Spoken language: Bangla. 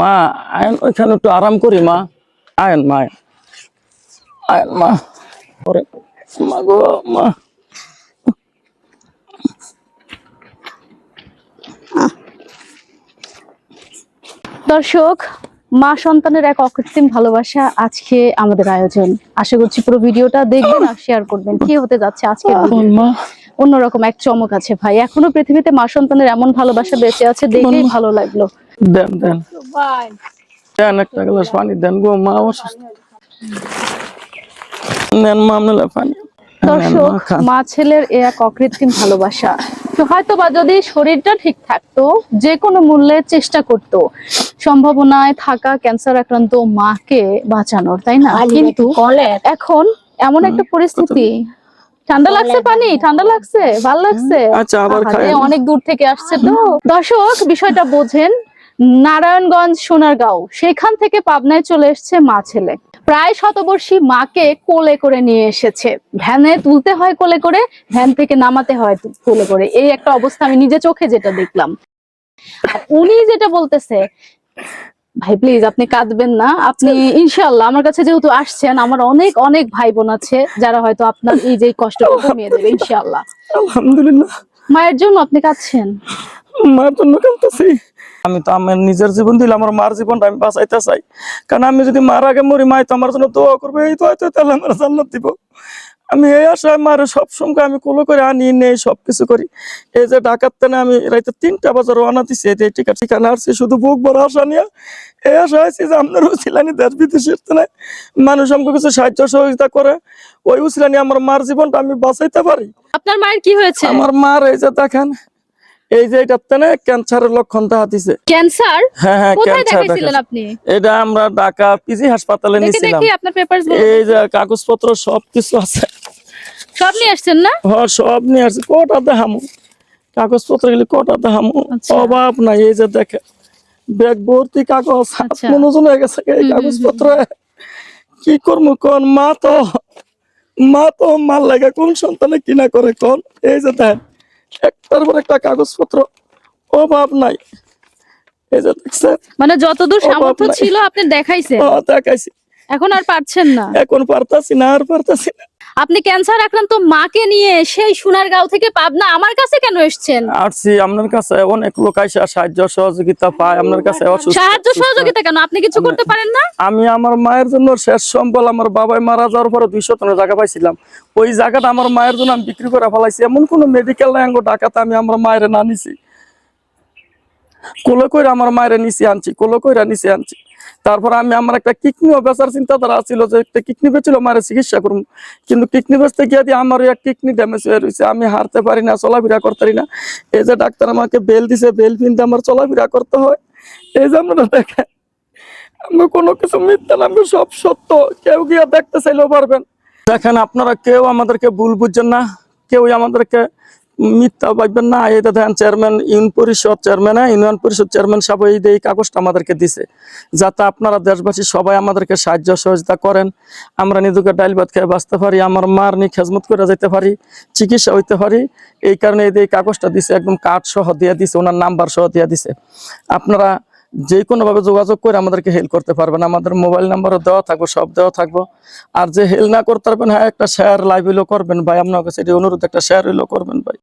মা আয়ন ওইখানে একটু আরাম করি মা। আয়ন মা আয়ন। মা। গো মা। দর্শক মা সন্তানের এক অকৃত্রিম ভালোবাসা আজকে আমাদের আয়োজন। আশা করছি পুরো ভিডিওটা দেখবেন আর শেয়ার করবেন। কি হতে যাচ্ছে আজকে অন্যরকম এক চমক আছে ভাই। এখনও পৃথিবীতে মা সন্তানের এমন ভালোবাসা বেঁচে আছে দেখেই ভালো লাগল। দেন দেন। দেন একটা গ্লাস পানি দেন গো মা অসুস্থ। নেন মা আপনার পানি। দর্শক মা ছেলের এ এক অকৃত্রিম ভালোবাসা। হয়তো বা যদি শরীরটা ঠিক থাকতো যে কোনো মূল্যে চেষ্টা করত সম্ভাবনায় থাকা ক্যান্সার আক্রান্ত মাকে বাঁচানোর তাই না? কিন্তু এখন এমন একটা পরিস্থিতি। ঠান্ডা লাগছে পানি? ঠান্ডা লাগছে? ভালো লাগছে? আচ্ছা, আবার। অনেক দূর থেকে আসছে তো। দর্শক বিষয়টা বোঝেন। নারায়ণগঞ্জ সোনারগাঁও। সেখান থেকে পাবনায় চলে এসেছে মা ছেলে। প্রায় শতবর্ষী মাকে কোলে করে নিয়ে এসেছে। ভ্যানে তুলতে হয় কোলে করে ভ্যান থেকে নামাতে হয় কোলে করে। এই একটা অবস্থা আমি নিজে চোখে যেটা দেখলাম। আর উনি যেটা বলতেছে ভাই প্লিজ আপনি কাঁদবেন না। আপনি ইনশাল্লাহ আমার কাছে যেহেতু আসছেন আমার অনেক অনেক ভাই বোন আছে যারা হয়তো আপনার এই যে কষ্টটা কমিয়ে দেবে ইনশাল্লাহ আলহামদুলিল্লাহ। মায়ের জন্য আপনি কাঁদছেন? মার জন্য কাঁদতেছি। আমি তো আমার নিজের জীবন দিলে আমার মার জীবনটা আমি বাঁচাইতে চাই। কারণ আমি যদি মার আগে মরি মাই তো আমার জন্য দোয়া করবে এই হয়তো তাহলে আমার জান্নাত দিব। আমি এই আশায় মারে সবসময় আমি কোলো করে আনি নেই সবকিছু করি। এই যে ডাকাত তেনে আমি রাইতে তিনটা বাজার রওনা দিছি এই টিকা ঠিকানা আসছি শুধু বুক বড় আশা নিয়ে। এই আশা হয়েছে যে আপনার উচিলানি দেশ বিদেশের তেনে মানুষ আমাকে কিছু সাহায্য সহযোগিতা করে। ওই উচিলানি আমার মার জীবনটা আমি বাঁচাইতে পারি। আপনার মায়ের কি হয়েছে? আমার মার এই যে দেখেন এই যে এটা তেনে ক্যান্সারের লক্ষণ দেখা দিছে ক্যান্সার? হ্যাঁ হ্যাঁ কোথায় ক্যান্সার আপনি? এটা আমরা ঢাকা পিজি হাসপাতালে পেপারস এই যে কাগজপত্র সবকিছু আছে। সব নিয়ে আসছেন না? হ্যাঁ সব নিয়ে আসছে। কটা দেখামু? কাগজপত্র গুলি কটা দেখামু? আচ্ছা। অভাব নাই এই যে দেখে ব্যাগ ভর্তি কাগজ আচ্ছা। মনোজন হয়ে গেছে এই কাগজপত্র। কি করব কোন? মা তো মা তো মার লাগে কোন সন্তানে কিনা করে কোন? এই যে দেখ একটার পর একটা কাগজপত্র অভাব নাই। এই যে দেখছেন মানে যতদূর সামর্থ্য ছিল আপনি দেখাইছেন। ও, দেখাইছি। এখন আর পারছেন না। এখন পারতাছি না আর পারতাছি না। আপনি ক্যান্সার আক্রান্ত মাকে নিয়ে সেই সোনারগাঁও থেকে পাবনা আমার কাছে কেন এসেছেন? আসছি আপনার কাছে অনেক লোক আইসা সাহায্য সহযোগিতা পায় আপনার কাছে সাহায্য সহযোগিতা কেন? আপনি কিছু করতে পারেন না? আমি আমার মায়ের জন্য শেষ সম্বল আমার বাবাই মারা যাওয়ার পরে দুইশো টনের জায়গা পাইছিলাম। ওই জায়গাটা আমার মায়ের জন্য আমি বিক্রি করে ফেলাইছি। এমন কোনো মেডিকেল নাই ডাকাতে আমি আমার মায়ের না নিছি। কোলো কইরা আমার মায়ের নিচে আনছি কোলো কইরা নিচে আনছি। তারপর আমি আমার একটা কিডনিও বেচার চিন্তাধারা ছিল যে একটা কিডনি বেছিল মায়ের চিকিৎসা করুন কিন্তু কিডনি বেচতে গিয়ে দিয়ে আমার এক কিডনি ড্যামেজ হয়ে রয়েছে আমি হারতে পারি না, চলাফেরা করতে পারি না। এই যে ডাক্তার আমাকে বেল দিছে বেল কিনতে আমার চলাফেরা করতে হয়। এই যে আপনারা দেখেন, আমি কোনো কিছু মিথ্যা না, আমি সব সত্য। কেউ গিয়ে দেখতে চাইলেও পারবেন। দেখেন, আপনারা কেউ আমাদেরকে ভুল বুঝছেন না, কেউই আমাদেরকে মিথ্যা ভাববেন না। এই দেখেন চেয়ারম্যান ইউনিয়ন পরিষদ চেয়ারম্যান ইউনিয়ন পরিষদ চেয়ারম্যান সাহেব এই এই কাগজটা আমাদেরকে দিছে, যাতে আপনারা দেশবাসী সবাই আমাদেরকে সাহায্য সহযোগিতা করেন। আমরা নিজেকে ডাইল ভাত খেয়ে বাঁচতে পারি, আমার মার নিয়ে খেজমত করে যেতে পারি, চিকিৎসা হইতে পারি। এই কারণে এই কাগজটা দিছে, একদম কার্ড সহ দিয়ে দিছে, ওনার নাম্বার সহ দিয়ে দিছে। আপনারা যে কোনোভাবে যোগাযোগ করে আমাদেরকে হেল্প করতে পারবেন। আমাদের মোবাইল নাম্বারও দেওয়া থাকব, সব দেওয়া থাকব। আর যে হেল্প না করতে পারবেন হ্যাঁ একটা শেয়ার লাইভ হইলেও করবেন। ভাই, আপনার কাছে এটি অনুরোধ, একটা শেয়ার হইলেও করবেন, ভাই।